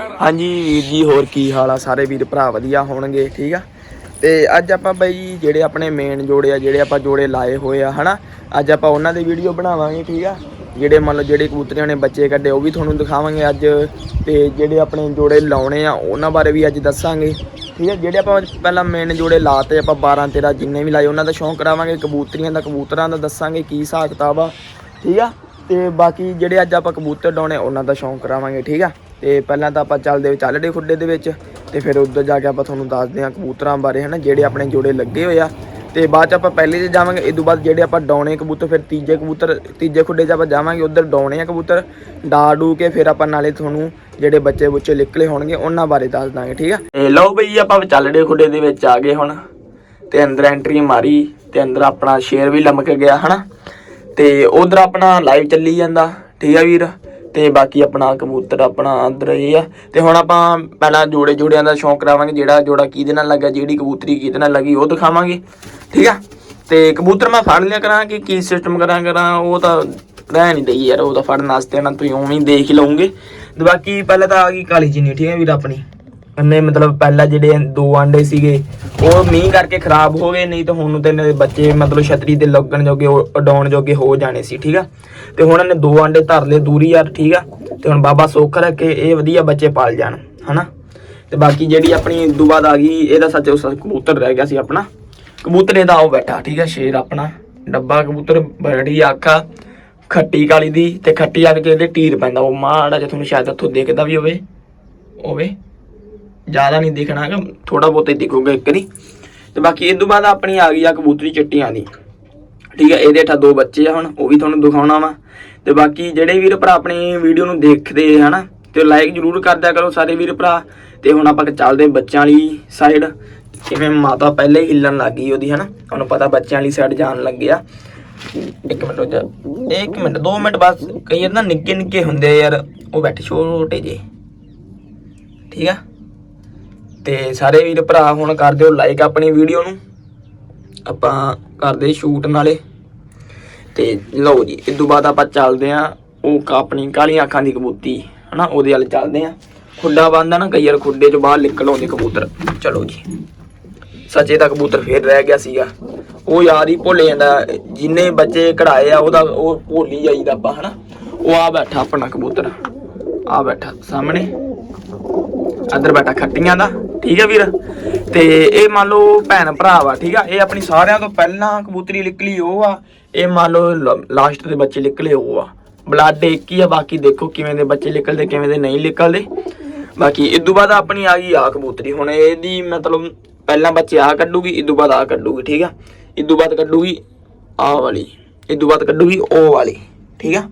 ਹਾਂਜੀ ਵੀਰ ਜੀ, ਹੋਰ ਕੀ ਹਾਲ ਆ? ਸਾਰੇ ਵੀਰ ਭਰਾ ਵਧੀਆ ਹੋਣਗੇ, ਠੀਕ ਆ? ਤੇ ਅੱਜ ਆਪਾਂ ਬਈ ਜਿਹੜੇ ਆਪਣੇ ਮੇਨ ਜੋੜੇ ਆ, ਜਿਹੜੇ ਆਪਾਂ ਜੋੜੇ ਲਾਏ ਹੋਏ ਆ, ਹਨਾ? ਅੱਜ ਆਪਾਂ ਉਹਨਾਂ ਦੀ ਵੀਡੀਓ ਬਣਾਵਾਂਗੇ, ਠੀਕ ਆ? ਜਿਹੜੇ ਮੰਨ ਲਓ ਜਿਹੜੇ ਕਬੂਤਰੀਆਂ ਨੇ ਬੱਚੇ ਕੱਢੇ, ਉਹ ਵੀ ਤੁਹਾਨੂੰ ਦਿਖਾਵਾਂਗੇ ਅੱਜ। ਤੇ ਜਿਹੜੇ ਆਪਣੇ ਜੋੜੇ ਲਾਉਣੇ ਆ, ਉਹਨਾਂ ਬਾਰੇ ਵੀ ਅੱਜ ਦੱਸਾਂਗੇ, ਠੀਕ ਆ? ਜਿਹੜੇ ਆਪਾਂ ਪਹਿਲਾਂ ਮੇਨ ਜੋੜੇ ਲਾਤੇ, ਆਪਾਂ 12 13 ਜਿੰਨੇ ਵੀ ਲਾਏ, ਉਹਨਾਂ ਦਾ ਸ਼ੌਂਕ ਕਰਾਵਾਂਗੇ, ਕਬੂਤਰੀਆਂ ਦਾ, ਕਬੂਤਰਾਂ ਦਾ ਦੱਸਾਂਗੇ ਕੀ ਹਿਸਾਬ ਕਿਤਾਬ ਆ, ਠੀਕ ਆ? ਤੇ ਬਾਕੀ ਜਿਹੜੇ ਅੱਜ ਆਪਾਂ ਕਬੂਤਰ ਡਾਉਣੇ, ਉਹਨਾਂ ਦਾ ਸ਼ੌਂਕ ਕਰਾਵਾਂਗੇ, ਠੀਕ ਆ? ਤੇ ਪਹਿਲਾਂ ਤਾਂ ਆਪਾਂ ਚੱਲਦੇ ਚੱਲਦੇ ਖੁੱਡੇ ਦੇ ਵਿੱਚ ਤੇ ਫਿਰ ਉੱਧਰ ਜਾ ਕੇ ਆਪਾਂ ਤੁਹਾਨੂੰ ਦੱਸਦੇ ਹਾਂ ਕਬੂਤਰਾਂ ਬਾਰੇ, ਹਨਾ, ਜਿਹੜੇ ਆਪਣੇ ਜੋੜੇ ਲੱਗੇ ਹੋਏ ਆ। ਤੇ ਬਾਅਦ ਚ ਆਪਾਂ ਪਹਿਲੇ 'ਚ ਜਾਵਾਂਗੇ ਇਸ ਤੋਂ ਬਾਅਦ ਜਿਹੜੇ ਆਪਾਂ ਡਾਉਣੇ ਕਬੂਤਰ, ਫਿਰ ਤੀਜੇ ਕਬੂਤਰ, ਤੀਜੇ ਖੁੱਡੇ 'ਚ ਆਪਾਂ ਜਾਵਾਂਗੇ, ਉੱਧਰ ਡਾਉਣੇ ਆ ਕਬੂਤਰ। ਡਾ ਡੂ ਕੇ ਫਿਰ ਆਪਾਂ ਨਾਲੇ ਤੁਹਾਨੂੰ ਜਿਹੜੇ ਬੱਚੇ ਬੁੱਚੇ ਨਿਕਲੇ ਹੋਣਗੇ, ਉਹਨਾਂ ਬਾਰੇ ਦੱਸ ਦਾਂਗੇ, ਠੀਕ ਆ? ਤੇ ਲਓ ਬਈ ਆਪਾਂ ਚੱਲੜੇ ਖੁੱਡੇ ਦੇ ਵਿੱਚ ਆ ਗਏ ਹੁਣ। ਤੇ ਅੰਦਰ ਐਂਟਰੀ ਮਾਰੀ, ਤੇ ਅੰਦਰ ਆਪਣਾ ਸ਼ੇਰ ਵੀ ਲਮਕ ਗਿਆ, ਹਨਾ। ਤੇ ਉਧਰ ਆਪਣਾ ਲਾਈਵ ਚੱਲੀ ਜਾਂਦਾ, ਠੀਕ ਆ ਵੀਰ? ਤੇ ਬਾਕੀ ਆਪਣਾ ਕਬੂਤਰ ਆਪਣਾ ਅੰਦਰ ਇਹ ਆ। ਤੇ ਹੁਣ ਆਪਾਂ ਪਹਿਲਾਂ ਜੋੜੇ ਜੋੜਿਆਂ ਦਾ ਸ਼ੌਂਕ ਕਰਾਵਾਂਗੇ, ਜਿਹੜਾ ਜੋੜਾ ਕਿਹਦੇ ਨਾਲ ਲੱਗਾ, ਜਿਹੜੀ ਕਬੂਤਰੀ ਕਿਹਦੇ ਨਾਲ ਲੱਗੀ, ਉਹ ਦਿਖਾਵਾਂਗੇ। ਠੀਕ ਆ? ਤੇ ਕਬੂਤਰ ਮੈਂ ਫੜ ਲਿਆ ਕਰਾਂ ਕਿ ਕੀ ਸਿਸਟਮ ਕਰਾਂ ਕਰਾਂ, ਉਹ ਤਾਂ ਰਹਿ ਨਹੀਂ ਦਈ ਯਾਰ, ਉਹ ਤਾਂ ਫੜਨ ਵਾਸਤੇ ਨਾ ਤੁਸੀਂ ਉਵੇਂ ਹੀ ਦੇਖ ਹੀ ਲਓਗੇ। ਤੇ ਬਾਕੀ ਪਹਿਲਾਂ ਤਾਂ ਆ ਗਈ ਕਾਲੀ ਜਿੰਨੀ ਠੀਕ ਹੈ ਵੀਰ ਆਪਣੀ? ਉਹਨੇ ਮਤਲਬ ਪਹਿਲਾਂ ਜਿਹੜੇ ਦੋ ਆਂਡੇ ਸੀਗੇ, ਉਹ ਮੀਂਹ ਕਰਕੇ ਖਰਾਬ ਹੋ ਗਏ, ਨਹੀਂ ਤਾਂ ਹੁਣ ਨੂੰ ਤੇ ਇਹਨਾਂ ਦੇ ਬੱਚੇ ਮਤਲਬ ਛਤਰੀ ਤੇ ਲੱਗਣ ਜੋਗੇ ਉਡਾਉਣ ਜੋਗੇ ਹੋ ਜਾਣੇ ਸੀ, ਠੀਕ ਆ? ਤੇ ਹੁਣ ਇਹਨੇ ਦੋ ਆਂਡੇ ਧਰ ਲਏ ਦੂਰੀ ਯਾਰ ਠੀਕ ਆ? ਤੇ ਹੁਣ ਬਾਬਾ ਸੁੱਖ ਰੱਖੇ, ਇਹ ਵਧੀਆ ਬੱਚੇ ਪਾਲ ਜਾਣ, ਹਨਾ? ਤੇ ਬਾਕੀ ਜਿਹੜੀ ਆਪਣੀ ਇਦੋਂ ਬਾਅਦ ਆ ਗਈ, ਇਹਦਾ ਸੱਚ ਉਸ ਕਬੂਤਰ ਰਹਿ ਗਿਆ ਸੀ ਆਪਣਾ। ਕਬੂਤਰ ਇਹਦਾ ਉਹ ਬੈਠਾ, ਠੀਕ ਆ, ਸ਼ੇਰ ਆਪਣਾ। ਡੱਬਾ ਕਬੂਤਰ, ਬੜੀ ਆਖਾ ਖੱਟੀ ਕਾਲੀ ਦੀ, ਤੇ ਖੱਟੀ ਆ ਕੇ ਇਹਦੇ ਟੀਰ ਪੈਂਦਾ, ਉਹ ਮਾੜਾ ਜਿਹਾ ਤੁਹਾਨੂੰ ਸ਼ਾਇਦ ਉੱਥੋਂ ਦੇਖਦਾ ਵੀ ਹੋਵੇ ਹੋਵੇ। ਜ਼ਿਆਦਾ ਨਹੀਂ ਦਿਖਣਾ ਹੈਗਾ ਥੋੜਾ ਬਹੁਤਾ ਹੀ ਦਿਖੂਗਾ ਇੱਕ ਵਾਰੀ। ਤੇ ਬਾਕੀ ਇਹ ਤੋਂ ਬਾਅਦ ਆਪਣੀ ਆ ਗਈ ਆ ਕਬੂਤਰੀ ਚਿੱਟੀਆਂ ਦੀ। ਠੀਕ ਹੈ, ਇਹਦੇ ਠਾ ਦੋ ਬੱਚੇ ਆ ਹੁਣ, ਉਹ ਵੀ ਤੁਹਾਨੂੰ ਦਿਖਾਉਣਾ ਵਾ। ਤੇ ਬਾਕੀ ਜਿਹੜੇ ਵੀਰ ਭਰਾ ਆਪਣੀ ਵੀਡੀਓ ਨੂੰ ਦੇਖਦੇ ਹਨਾ, ਤੇ ਲਾਈਕ ਜਰੂਰ ਕਰ ਦਿਆ ਕਰੋ ਸਾਰੇ ਵੀਰ ਭਰਾ। ਤੇ ਹੁਣ ਆਪਾਂ ਚੱਲਦੇ ਬੱਚਿਆਂ ਵਾਲੀ ਸਾਈਡ ਜਿਵੇਂ ਮਾਤਾ ਪਹਿਲੇ ਹੀ ਹਿੱਲਣ ਲੱਗ ਗਈ ਉਹਦੀ, ਹਨਾ, ਤੁਹਾਨੂੰ ਪਤਾ ਬੱਚਿਆਂ ਵਾਲੀ ਸਾਈਡ ਜਾਣ ਲੱਗਿਆ ਇੱਕ ਮਿੰਟ ਰੁਕ ਜਾ, ਇੱਕ ਮਿੰਟ, ਦੋ ਮਿੰਟ ਬਸ, ਕਈ ਵਾਰ ਨਾ ਨਿੱਕੇ ਨਿੱਕੇ ਹੁੰਦੇ ਯਾਰ, ਉਹ ਬੈਠੇ ਛੋਟੇ ਜੇ ਠੀਕ ਆ? ਤੇ ਸਾਰੇ ਵੀਰ ਭਰਾ ਹੁਣ ਕਰ ਦਿਓ ਲਾਈਕ ਆਪਣੀ ਵੀਡੀਓ ਨੂੰ। ਆਪਾਂ ਕਰਦੇ ਸ਼ੂਟ ਨਾਲੇ। ਤੇ ਲਓ ਜੀ, ਇਸ ਤੋਂ ਬਾਅਦ ਆਪਾਂ ਚੱਲਦੇ ਆਂ ਉਹ ਆਪਣੀ ਕਾਲੀਆਂ ਅੱਖਾਂ ਦੀ ਕਬੂਤੀ ਹਨਾ, ਉਹਦੇ ਵੱਲ ਚੱਲਦੇ ਆਂ ਖੁੱਡਾ ਬੰਦਾ ਨਾ, ਕਈ ਵਾਰ ਖੁੱਡੇ ਚੋਂ ਬਾਹਰ ਨਿਕਲ ਆਉਂਦੇ ਕਬੂਤਰ। ਚਲੋ ਜੀ, ਸੱਚੇ ਦਾ ਕਬੂਤਰ ਫੇਰ ਰਹਿ ਗਿਆ ਸੀਗਾ। ਉਹ ਯਾਰ ਹੀ ਭੁੱਲ ਜਾਂਦਾ, ਜਿੰਨੇ ਬੱਚੇ ਕਢਾਏ ਆ, ਉਹਦਾ ਉਹ ਭੁੱਲ ਹੀ ਜਾਈਦਾ ਆਪਾਂ, ਹਨਾ। ਉਹ ਆ ਬੈਠਾ ਆਪਣਾ ਕਬੂਤਰ। ਆ ਬੈਠਾ ਸਾਹਮਣੇ। ਅੰਦਰ ਬੈਠਾ ਖੱਟੀਆਂ ਦਾ। ਠੀਕ ਹੈ ਵੀਰ? ਤੇ ਇਹ ਮੰਨ ਲਓ ਭੈਣ ਭਰਾ ਵਾ, ਠੀਕ ਆ? ਇਹ ਆਪਣੀ ਸਾਰਿਆਂ ਤੋਂ ਪਹਿਲਾਂ ਕਬੂਤਰੀ ਨਿਕਲੀ ਉਹ ਆ, ਇਹ ਮੰਨ ਲਓ ਲਾਸਟ ਦੇ ਬੱਚੇ ਨਿਕਲੇ ਉਹ ਆ। ਬਲੱਡ ਇੱਕ ਹੀ ਆ, ਬਾਕੀ ਦੇਖੋ ਕਿਵੇਂ ਦੇ ਬੱਚੇ ਨਿਕਲਦੇ, ਕਿਵੇਂ ਦੇ ਨਹੀਂ ਨਿਕਲਦੇ। ਬਾਕੀ ਇਦੋਂ ਬਾਅਦ ਆਪਣੀ ਆ ਗਈ ਆ ਕਬੂਤਰੀ। ਹੁਣ ਇਹਦੀ ਮਤਲਬ ਪਹਿਲਾਂ ਬੱਚੇ ਆ ਕੱਢੂਗੀ ਇਦੋਂ ਬਾਅਦ ਆ ਕੱਢੂਗੀ, ਠੀਕ ਆ? ਇਦੋਂ ਬਾਅਦ ਕੱਢੂਗੀ ਆ ਵਾਲੀ ਇਦੋਂ ਬਾਅਦ ਕੱਢੂਗੀ ਉਹ ਵਾਲੀ, ਠੀਕ ਆ?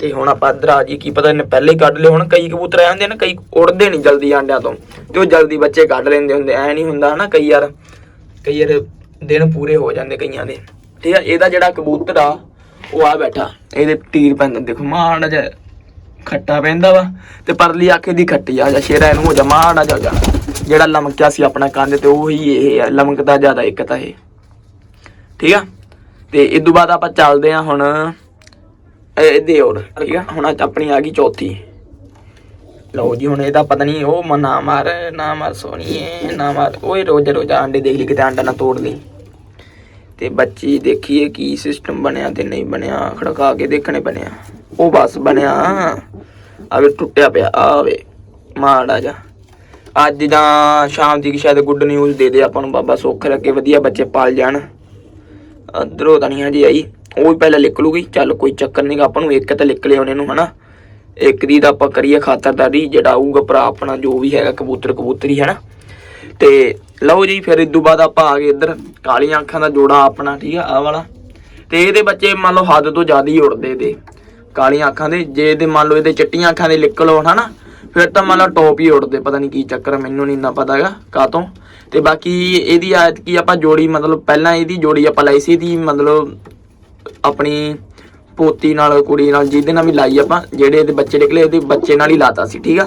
ਤੇ ਹੁਣ ਆਪਾਂ ਇੱਧਰ ਆ ਜੀ ਕੀ ਪਤਾ ਇਹਨੇ ਪਹਿਲੇ ਹੀ ਕੱਢ ਲਏ ਹੁਣ, ਕਈ ਕਬੂਤਰ ਆ ਜਾਂਦੇ ਨੇ, ਕਈ ਉੜਦੇ ਨਹੀਂ ਜਲਦੀ ਆਂਡਿਆਂ ਤੋਂ, ਤੇ ਉਹ ਜਲਦੀ ਬੱਚੇ ਕੱਢ ਲੈਂਦੇ ਹੁੰਦੇ, ਐ ਨਹੀਂ ਹੁੰਦਾ ਹਨਾ ਕਈ ਯਾਰ ਕਈ ਯਾਰ ਦਿਨ ਪੂਰੇ ਹੋ ਜਾਂਦੇ ਕਈਆਂ ਦੇ, ਠੀਕ ਆ, ਇਹਦਾ ਜਿਹੜਾ ਕਬੂਤਰ ਆ, ਉਹ ਆ ਬੈਠਾ, ਇਹਦੇ ਤੀਰ ਪੈਂਦਾ, ਦੇਖੋ ਮਾੜਾ ਜਿਹਾ ਖੱਟਾ ਪੈਂਦਾ ਵਾ, ਤੇ ਪਰਲੀ ਆਖੇ ਦੀ ਖੱਟੀ ਆ, ਜਾ ਸ਼ੇਰਾ ਇਹਨੂੰ ਹੋ ਜਾ, ਮਾੜਾ ਜਾ ਜਾ, ਜਿਹੜਾ ਲਮਕਿਆ ਸੀ ਆਪਣਾ ਕੰਨ ਤੇ, ਉਹੀ ਇਹ ਆ, ਲਮਕਦਾ ਜ਼ਿਆਦਾ ਇੱਕ ਤਾਂ ਇਹ, ਠੀਕ ਆ, ਤੇ ਇਸ ਤੋਂ ਬਾਅਦ ਆਪਾਂ ਚੱਲਦੇ ਆ ਹੁਣ ਇਹਦੇ ਹੋਰ, ਠੀਕ ਆ? ਹੁਣ ਅੱਜ ਆਪਣੀ ਆ ਗਈ ਚੌਥੀ। ਲਓ ਜੀ, ਹੁਣ ਇਹਦਾ ਪਤਾ ਨਹੀਂ, ਉਹ ਮ- ਨਾ ਮਾਰ ਨਾ ਮਾਰ ਸੋਣੀਏ ਨਾ ਮਾਰ। ਓਏ ਰੋਜ਼ ਰੋਜ਼ ਆਂਡੇ ਦੇਖ ਲਈ, ਕਿਤੇ ਆਂਡਾ ਨਾ ਤੋੜ ਲਈ। ਤੇ ਬੱਚੀ ਦੇਖੀਏ ਕੀ ਸਿਸਟਮ ਬਣਿਆ ਤੇ ਨਹੀਂ ਬਣਿਆ, ਖੜਕਾ ਕੇ ਦੇਖਣੇ ਬਣਿਆ ਉਹ ਬਸ ਬਣਿਆ। ਆਵੇ ਟੁੱਟਿਆ ਪਿਆ ਆਵੇ ਮਾੜਾ ਜਾ ਅੱਜ ਜਾਂ ਸ਼ਾਮ ਦੀ ਸ਼ਾਇਦ ਗੁੱਡ ਨਿਊਜ਼ ਦੇ ਦੇ ਆਪਾਂ ਨੂੰ, ਬਾਬਾ ਸੁੱਖ ਰੱਖੇ, ਵਧੀਆ ਬੱਚੇ ਪਾਲ ਜਾਣ। ਅੰਦਰੋਂ ਤਾਂ ਨਹੀਂ ਹਜੇ ਆਈ। ਉਹ ਵੀ ਪਹਿਲਾਂ ਲਿਖ ਲੂਗੀ। ਚੱਲ ਕੋਈ ਚੱਕਰ ਨਹੀਂਗਾ ਆਪਾਂ ਨੂੰ ਇੱਕ ਤਾਂ ਲਿਖ ਲਿਆ ਉਹਨੇ ਨੂੰ, ਹਨਾ। ਇੱਕ ਦੀ ਤਾਂ ਆਪਾਂ ਕਰੀਏ ਖਾਤਰਦਾਰੀ ਜਿਹੜਾ ਆਊਗਾ ਭਰਾ ਆਪਣਾ, ਜੋ ਵੀ ਹੈਗਾ ਕਬੂਤਰ, ਕਬੂਤਰੀ, ਹਨਾ। ਤੇ ਲਓ ਜੀ, ਫਿਰ ਇਦੋਂ ਬਾਅਦ ਆਪਾਂ ਆ ਗਏ ਇੱਧਰ। ਕਾਲੀਆਂ ਅੱਖਾਂ ਦਾ ਜੋੜਾ ਆਪਣਾ, ਠੀਕ ਆ, ਆਹ ਵਾਲਾ। ਤੇ ਇਹਦੇ ਬੱਚੇ ਮੰਨ ਲਓ ਹੱਦ ਤੋਂ ਜ਼ਿਆਦਾ ਹੀ ਉੜਦੇ ਦੇ ਕਾਲੀਆਂ ਅੱਖਾਂ ਦੇ, ਜੇ ਇਹਦੇ ਮੰਨ ਲਓ ਇਹਦੇ ਚਿੱਟੀਆਂ ਅੱਖਾਂ ਦੇ ਨਿਕਲ ਹੋਣ ਹਨਾ। ਫਿਰ ਤਾਂ ਮੰਨ ਲਓ ਟੌਪ ਹੀ ਉੜਦੇ, ਪਤਾ ਨਹੀਂ ਕੀ ਚੱਕਰ ਮੈਨੂੰ ਨਹੀਂ ਇੰਨਾ ਪਤਾ ਹੈਗਾ ਕਾਤੋਂ ਤੇ ਬਾਕੀ ਇਹਦੀ ਆਇਤ ਕੀ ਆਪਾਂ ਜੋੜੀ, ਮਤਲਬ ਪਹਿਲਾਂ ਇਹਦੀ ਜੋੜੀ ਆਪਾਂ ਲਈ ਸੀ ਦੀ ਮਤਲਬ ਆਪਣੀ ਪੋਤੀ ਨਾਲ, ਕੁੜੀ ਨਾਲ, ਜਿਹਦੇ ਨਾਲ ਵੀ ਲਾਈ ਆਪਾਂ, ਜਿਹੜੇ ਇਹਦੇ ਬੱਚੇ ਨਿਕਲੇ ਇਹਦੇ ਬੱਚੇ ਨਾਲ ਹੀ ਲਾਤਾ ਸੀ, ਠੀਕ ਆ?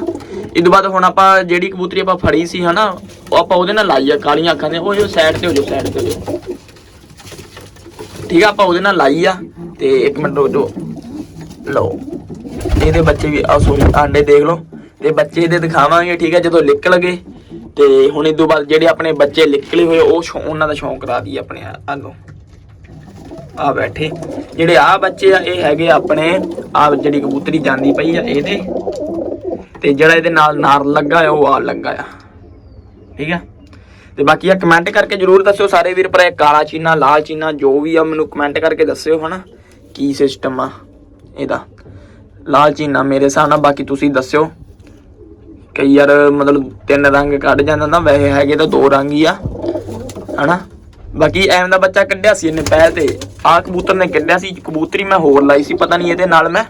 ਇਸ ਤੋਂ ਬਾਅਦ ਹੁਣ ਆਪਾਂ ਜਿਹੜੀ ਕਬੂਤਰੀ ਆਪਾਂ ਫੜੀ ਸੀ, ਹਨਾ, ਉਹ ਆਪਾਂ ਉਹਦੇ ਨਾਲ ਲਾਈ ਆ, ਕਾਲੀਆਂ ਅੱਖਾਂ ਦੇ, ਉਹ ਇਹ ਸਾਈਡ ਤੇ ਹੋ ਜਾਓ ਸਾਈਡ ਤੇ ਹੋ ਜਾਓ। ਠੀਕ ਆ, ਆਪਾਂ ਉਹਦੇ ਨਾਲ ਲਾਈ ਆ, ਤੇ ਇੱਕ ਮਿੰਟ ਰੁਕ ਲਓ, ਇਹਦੇ ਬੱਚੇ ਵੀ ਆ ਸੋਰੀ ਆਂਡੇ ਦੇਖ ਲਓ, ਤੇ ਬੱਚੇ ਦੇ ਦਿਖਾਵਾਂਗੇ, ਠੀਕ ਆ, ਜਦੋਂ ਨਿਕਲ ਗਏ, ਤੇ ਹੁਣ ਇਹ ਤੋਂ ਬਾਅਦ ਜਿਹੜੇ ਆਪਣੇ ਬੱਚੇ ਨਿਕਲੇ ਹੋਏ, ਉਹ ਉਹਨਾਂ ਦਾ ਸ਼ੌਂਕ ਕਰਾ ਦਈਏ ਆਪਣੇ ਆਲੋ ਆ ਬੈਠੇ। ਜਿਹੜੇ ਆ ਬੱਚੇ ਆ, ਇਹ ਹੈਗੇ ਆਪਣੇ ਆ ਜਿਹੜੀ ਕਬੂਤਰੀ ਜਾਂਦੀ ਪਈ ਆ, ਇਹਦੇ। ਤੇ ਜਿਹੜਾ ਇਹਦੇ ਨਾਲ ਨਾਰ ਲੱਗਾ ਆ, ਉਹ ਆ ਲੱਗਾ ਆ। ਠੀਕ ਆ? ਤੇ ਬਾਕੀ ਆ ਕਮੈਂਟ ਕਰਕੇ ਜਰੂਰ ਦੱਸਿਓ ਸਾਰੇ ਵੀਰ ਭਰਾ ਕਾਲਾ ਚੀਨਾ, ਲਾਲ ਚੀਨਾ, ਜੋ ਵੀ ਆ, ਮੈਨੂੰ ਕਮੈਂਟ ਕਰਕੇ ਦੱਸਿਓ ਹਨਾ, ਕੀ ਸਿਸਟਮ ਆ ਇਹਦਾ। ਲਾਲ ਚੀਨਾ ਮੇਰੇ ਹਿਸਾਬ ਨਾਲ, ਬਾਕੀ ਤੁਸੀਂ ਦੱਸਿਓ। ਕਈ ਯਾਰ ਮਤਲਬ ਤਿੰਨ ਰੰਗ ਕੱਢ ਜਾਂਦਾ ਨਾ, ਵੈਸੇ ਹੈਗੇ ਤਾਂ ਦੋ ਰੰਗ ਹੀ ਆ, ਹਨਾ? ਬਾਕੀ ਐਵੇਂ ਦਾ ਬੱਚਾ ਕੱਢਿਆ ਸੀ ਇਹਨੇ ਪਹਿਲ ਤੇ। ਆ ਕਬੂਤਰ ਨੇ ਕੱਢਿਆ ਸੀ, ਕਬੂਤਰੀ ਮੈਂ ਹੋਰ ਲਾਈ ਸੀ, ਪਤਾ ਨਹੀਂ ਇਹਦੇ ਨਾਲ ਮੈਂ।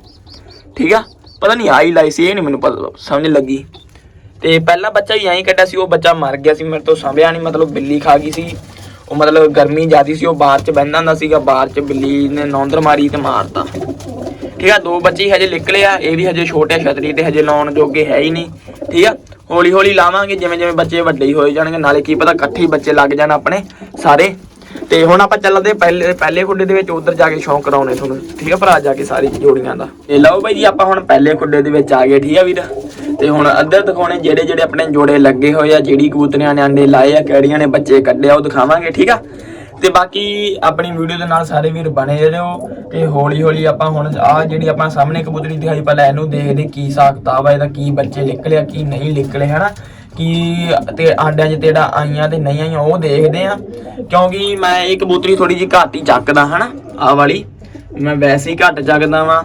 ਠੀਕ ਆ? ਪਤਾ ਨਹੀਂ ਆਈ ਲਾਈ ਸੀ, ਇਹ ਨਹੀਂ ਮੈਨੂੰ ਪਤਾ, ਸਮਝ ਲੱਗੀ। ਤੇ ਪਹਿਲਾ ਬੱਚਾ ਵੀ ਐਂ ਕੱਢਿਆ ਸੀ, ਉਹ ਬੱਚਾ ਮਰ ਗਿਆ ਸੀ, ਮੇਰੇ ਤੋਂ ਸੰਭਿਆ ਨਹੀਂ, ਮਤਲਬ ਬਿੱਲੀ ਖਾ ਗਈ ਸੀ। ਉਹ ਮਤਲਬ ਗਰਮੀ ਜ਼ਿਆਦੀ ਸੀ, ਉਹ ਬਾਹਰ ਚ ਬਹਿੰਦਾ ਹੁੰਦਾ ਸੀਗਾ, ਬਾਹਰ ਚ ਬਿੱਲੀ ਨੇ ਨੌਂਦਰ ਮਾਰੀ ਤੇ ਮਾਰਤਾ। ਠੀਕ ਆ, ਦੋ ਬੱਚੇ ਹੀ ਹਜੇ ਨਿਕਲੇ ਆ, ਇਹ ਵੀ ਹਜੇ ਛੋਟੇ ਛਤਰੀ ਤੇ ਹਜੇ ਲਾਉਣ ਜੋਗੇ ਹੈ ਹੀ ਨਹੀਂ। ਠੀਕ ਆ? ਹੌਲੀ ਹੌਲੀ ਲਾਵਾਂਗੇ, ਜਿਵੇਂ ਜਿਵੇਂ ਬੱਚੇ ਵੱਡੇ ਹੀ ਹੋਏ ਜਾਣਗੇ, ਨਾਲੇ ਕੀ ਪਤਾ ਇਕੱਠੇ ਬੱਚੇ ਲੱਗ ਜਾਣ ਆਪਣੇ ਸਾਰੇ। ਤੇ ਹੁਣ ਆਪਾਂ ਚੱਲਦੇ ਪਹਿਲੇ ਪਹਿਲੇ ਖੁੱਡੇ ਦੇ ਵਿੱਚ, ਉਧਰ ਜਾ ਕੇ ਸ਼ੌਂਕ ਕਰਾਉਣੇ ਤੁਹਾਨੂੰ। ਠੀਕ ਆ ਭਰਾ, ਜਾ ਕੇ ਸਾਰੀ ਜੋੜੀਆਂ ਦਾ। ਤੇ ਲਓ ਬਾਈ ਜੀ, ਆਪਾਂ ਹੁਣ ਪਹਿਲੇ ਖੁੱਡੇ ਦੇ ਵਿੱਚ ਆ ਗਏ, ਠੀਕ ਆ ਵੀਰ? ਤੇ ਹੁਣ ਅੱਧਰ ਦਿਖਾਉਣੇ, ਜਿਹੜੇ ਜਿਹੜੇ ਆਪਣੇ ਜੋੜੇ ਲੱਗੇ ਹੋਏ ਆ, ਜਿਹੜੀ ਕਬੂਤਰੀਆਂ ਨੇ ਅੰਡੇ ਲਾਏ ਆ, ਕਿਹੜੀਆਂ ਨੇ ਬੱਚੇ ਕੱਢਿਆ ਉਹ ਦਿਖਾਵਾਂਗੇ, ਠੀਕ ਆ? ਤੇ ਬਾਕੀ ਆਪਣੀ ਵੀਡੀਓ ਦੇ ਨਾਲ ਸਾਰੇ ਵੀਰ ਬਣੇ ਰਹੋ ਤੇ ਹੌਲੀ ਹੌਲੀ ਆਪਾਂ ਹੁਣ ਆ ਜਿਹੜੀ ਆਪਾਂ ਸਾਹਮਣੇ ਕਬੂਤਰੀ ਦਿਖਾਈ ਪਹਿਲਾਂ ਇਹਨੂੰ ਦੇਖਦੇ ਕੀ ਹਿਸਾਬ ਕਿਤਾਬ ਆ ਇਹਦਾ, ਕੀ ਬੱਚੇ ਨਿਕਲਿਆ, ਕੀ ਨਹੀਂ ਨਿਕਲੇ, ਹਨਾ? ਕੀ ਤੇ ਆਂਡਿਆਂ 'ਚ ਤੇੜਾ ਆਈਆਂ ਤੇ ਨਹੀਂ ਆਈਆਂ, ਉਹ ਦੇਖਦੇ ਆ ਕਿਉਂਕਿ ਮੈਂ ਇਹ ਕਬੂਤਰੀ ਥੋੜੀ ਜਿਹੀ ਘੱਟ ਹੀ ਚੱਕਦਾ, ਹਨਾ? ਆ ਵਾਲੀ। ਮੈਂ ਵੈਸੇ ਹੀ ਘੱਟ ਚੱਕਦਾ ਵਾਂ,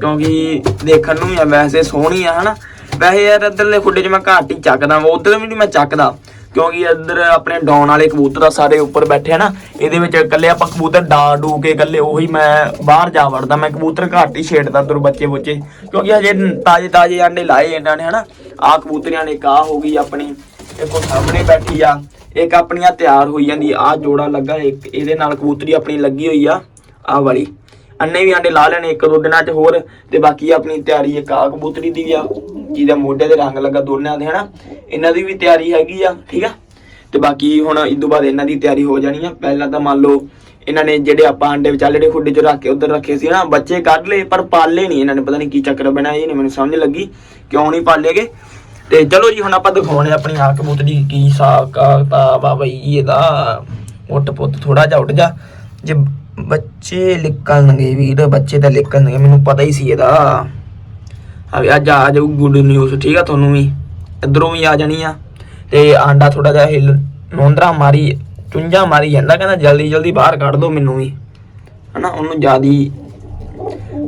ਕਿਉਂਕਿ ਦੇਖਣ ਨੂੰ ਵੀ ਆ, ਵੈਸੇ ਸੋਹਣੀ ਆ, ਹਨਾ? ਵੈਸੇ ਯਾਰ ਇੱਧਰਲੇ ਖੁੱਡੇ 'ਚ ਮੈਂ ਘੱਟ ਹੀ ਚੱਕਦਾ ਵਾ ਉਧਰ ਵੀ ਨਹੀਂ ਮੈਂ ਚੱਕਦਾ। ਕਿਉਂਕਿ ਇੱਧਰ ਆਪਣੇ ਡਾਉਣ ਵਾਲੇ ਕਬੂਤਰ ਆ, ਸਾਰੇ ਉੱਪਰ ਬੈਠੇ ਆ ਨਾ, ਇਹਦੇ ਵਿੱਚ ਇਕੱਲੇ ਆਪਾਂ ਕਬੂਤਰ ਡਾ ਡੂ ਕੇ ਇਕੱਲੇ ਉਹੀ ਮੈਂ ਬਾਹਰ ਜਾ ਵੜਦਾ, ਮੈਂ ਕਬੂਤਰ ਘੱਟ ਹੀ ਛੇੜਦਾ ਦਰ ਬੱਚੇ ਬੁੱਚੇ, ਕਿਉਂਕਿ ਹਜੇ ਤਾਜ਼ੇ ਤਾਜ਼ੇ ਆਂਡੇ ਲਾਏ ਇਹਨਾਂ ਨੇ, ਹਨਾ। ਆ ਕਬੂਤਰੀਆਂ ਨੇ ਕਾ ਹੋ ਗਈ ਆਪਣੀ, ਇੱਕ ਉਹ ਸਾਹਮਣੇ ਬੈਠੀ ਆ, ਇੱਕ ਆਪਣੀਆਂ ਤਿਆਰ ਹੋਈ ਜਾਂਦੀ ਆ ਜੋੜਾ ਲੱਗਾ ਇੱਕ, ਇਹਦੇ ਨਾਲ ਕਬੂਤਰੀ ਆਪਣੀ ਲੱਗੀ ਹੋਈ ਆ ਆ ਵਾਲੀ। ਅੰਨੇ ਵੀ ਆਂਡੇ ਲਾ ਲੈਣੇ ਇੱਕ ਦੋ ਦਿਨਾਂ 'ਚ ਹੋਰ, ਤੇ ਬਾਕੀ ਆਪਣੀ ਤਿਆਰੀ ਇੱਕ ਆ ਕਬੂਤਰੀ ਦੀ ਆ, ਜਿਹਦਾ ਮੋਢੇ ਦੇ ਰੰਗ ਲੱਗਾ ਦੋਨਾਂ ਦੇ, ਹਨਾ? ਇਹਨਾਂ ਦੀ ਵੀ ਤਿਆਰੀ ਹੈਗੀ ਆ, ਠੀਕ ਆ? ਤੇ ਬਾਕੀ ਹੁਣ ਇਸ ਤੋਂ ਬਾਅਦ ਇਹਨਾਂ ਦੀ ਤਿਆਰੀ ਹੋ ਜਾਣੀ ਆ। ਪਹਿਲਾਂ ਤਾਂ ਮੰਨ ਲਓ ਇਹਨਾਂ ਨੇ ਜਿਹੜੇ ਆਪਾਂ ਅੰਡੇ ਵਿਚਾਲੇ ਖੁੱਡੇ 'ਚ ਰੱਖ ਕੇ ਉਧਰ ਰੱਖੇ ਸੀ ਨਾ, ਬੱਚੇ ਕੱਢ ਲਏ, ਪਰ ਪਾਲੇ ਨਹੀਂ ਇਹਨਾਂ ਨੇ, ਪਤਾ ਨਹੀਂ ਕੀ ਚੱਕਰ ਬਣਾਇਆ ਇਹ ਨਹੀਂ ਮੈਨੂੰ ਸਮਝ ਲੱਗੀ ਕਿਉਂ ਨਹੀਂ ਪਾਲੇਗੇ ਤੇ ਚਲੋ ਜੀ, ਹੁਣ ਆਪਾਂ ਦਿਖਾਉਣੇ ਆਪਣੀ ਆ ਕਬੂਤਰੀ ਕੀ ਹਿਸਾਬ ਕਿਤਾਬ ਆ ਬਈ, ਇਹਦਾ ਉੱਟ ਪੁੱਤ ਥੋੜਾ ਜਿਹਾ ਉੱਡ ਜਾ। ਜੇ ਬੱਚੇ ਨਿਕਲਣਗੇ ਵੀਰ ਬੱਚੇ ਤਾਂ ਨਿਕਲਣਗੇ ਮੈਨੂੰ ਪਤਾ ਹੀ ਸੀ ਇਹਦਾ। ਆ ਅੱਜ ਆ ਜਾਊ ਗੁੱਡ ਨਿਊਜ਼ ਠੀਕ ਆ ਤੁਹਾਨੂੰ ਵੀ? ਇਧਰੋਂ ਵੀ ਆ ਜਾਣੀ ਆ। ਤੇ ਆਂਡਾ ਥੋੜਾ ਜਿਹਾ ਹਿੱਲ ਨੋਂਦਰਾ ਮਾਰੀ, ਚੁੰਝਾ ਮਾਰੀ ਜਾਂਦਾ, ਕਹਿੰਦਾ ਜਲਦੀ ਜਲਦੀ ਬਾਹਰ ਕੱਢ ਦੋ ਮੈਨੂੰ ਵੀ। ਹਨਾ, ਉਹਨੂੰ ਜਿਆਦੀ